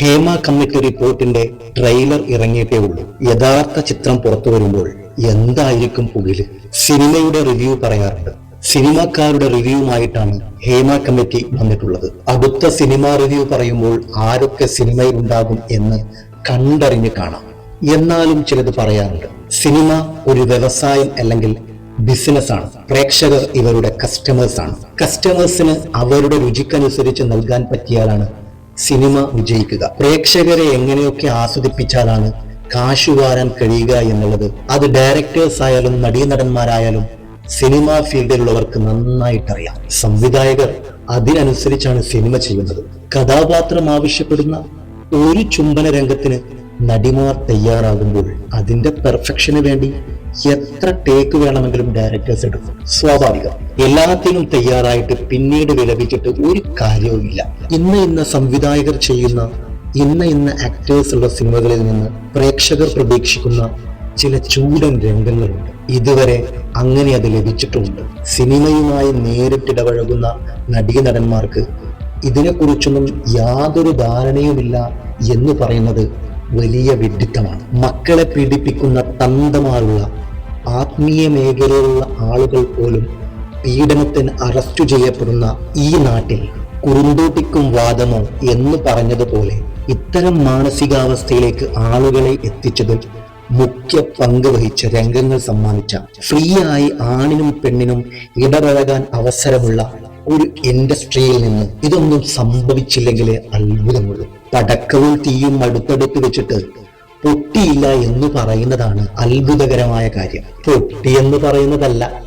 Hema committee റിപ്പോർട്ടിന്റെ trailer ഇറങ്ങിയിട്ടേ ഉള്ളൂ. യഥാർത്ഥ ചിത്രം പുറത്തു വരുമ്പോൾ എന്തായിരിക്കും പുകിൽ? സിനിമയുടെ റിവ്യൂ പറയാറുണ്ട്. സിനിമക്കാരുടെ റിവ്യൂമായിട്ടാണ് ഹേമ കമ്മിറ്റി വന്നിട്ടുള്ളത്. അടുത്ത സിനിമാ റിവ്യൂ പറയുമ്പോൾ ആരൊക്കെ സിനിമയിൽ ഉണ്ടാകും എന്ന് കണ്ടറിഞ്ഞ് കാണാം. എന്നാലും ചിലത് പറയാറുണ്ട്. സിനിമ ഒരു വ്യവസായം അല്ലെങ്കിൽ ബിസിനസ് ആണ്. പ്രേക്ഷകർ ഇവരുടെ കസ്റ്റമേഴ്സ് ആണ്. കസ്റ്റമേഴ്സിന് അവരുടെ രുചിക്കനുസരിച്ച് നൽകാൻ പറ്റിയാലാണ് സിനിമ വിജയിക്കുക. പ്രേക്ഷകരെ എങ്ങനെയൊക്കെ ആസ്വദിപ്പിച്ചാലാണ് കാശു വാരാൻ കഴിയുക എന്നുള്ളത്. അത് ഡയറക്ടേഴ്സ് ആയാലും നടീനടന്മാരായാലും സിനിമാ ഫീൽഡിലുള്ളവർക്ക് നന്നായിട്ടറിയാം. സംവിധായകർ അതിനനുസരിച്ചാണ് സിനിമ ചെയ്യുന്നത്. കഥാപാത്രം ആവശ്യപ്പെടുന്ന ഒരു ചുംബന രംഗത്തിന് നടിമാർ തയ്യാറാകുമ്പോൾ അതിന്റെ പെർഫെക്ഷന് വേണ്ടി എത്ര ടേക്ക് വേണമെങ്കിലും ഡയറക്ടേഴ്സ് എടുക്കും. സ്വാഭാവികം. എല്ലാത്തിനും തയ്യാറായിട്ട് പിന്നീട് വിലപിച്ചിട്ട് ഒരു കാര്യവുമില്ല. ഇന്ന് ഇന്ന് സംവിധായകർ ചെയ്യുന്ന ഇന്ന് ഇന്ന് ആക്ടേഴ്സ് ഉള്ള സിനിമകളിൽ നിന്ന് പ്രേക്ഷകർ പ്രതീക്ഷിക്കുന്ന ചില ചൂടൻ രംഗങ്ങളുണ്ട്. ഇതുവരെ അങ്ങനെ അത് ലഭിച്ചിട്ടുമുണ്ട് സിനിമയുമായി നേരിട്ടിടപഴകുന്ന നടീനടന്മാർക്ക് ഇതിനെക്കുറിച്ചൊന്നും യാതൊരു ധാരണയുമില്ല എന്ന് പറയുന്നത് വലിയ വിഡിത്തമാണ് മക്കളെ പീഡിപ്പിക്കുന്ന തന്തമാരുള്ള ആത്മീയ മേഖലയിലുള്ള ആളുകൾ പോലും പീഡനത്തിന് അറസ്റ്റ് ചെയ്യപ്പെടുന്ന ഈ നാട്ടിൽ കുറുന്തോട്ടിക്കും വാദമോ എന്ന് പറഞ്ഞതുപോലെ ഇത്തരം മാനസികാവസ്ഥയിലേക്ക് ആളുകളെ എത്തിച്ചതിൽ മുഖ്യ പങ്ക് വഹിച്ച രംഗങ്ങൾ സമ്മാനിച്ച ഫ്രീ ആയി ആണിനും പെണ്ണിനും ഇടപഴകാൻ അവസരമുള്ള ഒരു ഇൻഡസ്ട്രിയിൽ നിന്ന് ഇതൊന്നും സംഭവിച്ചില്ലെങ്കിലേ അത്ഭുതമുള്ളൂ. പടക്കവും തീയും അടുത്തടുത്ത് വെച്ചിട്ട് പൊട്ടിയില്ല എന്ന് പറയുന്നതാണ് അത്ഭുതകരമായ കാര്യം. പൊട്ടി എന്ന് പറയുന്നതല്ല.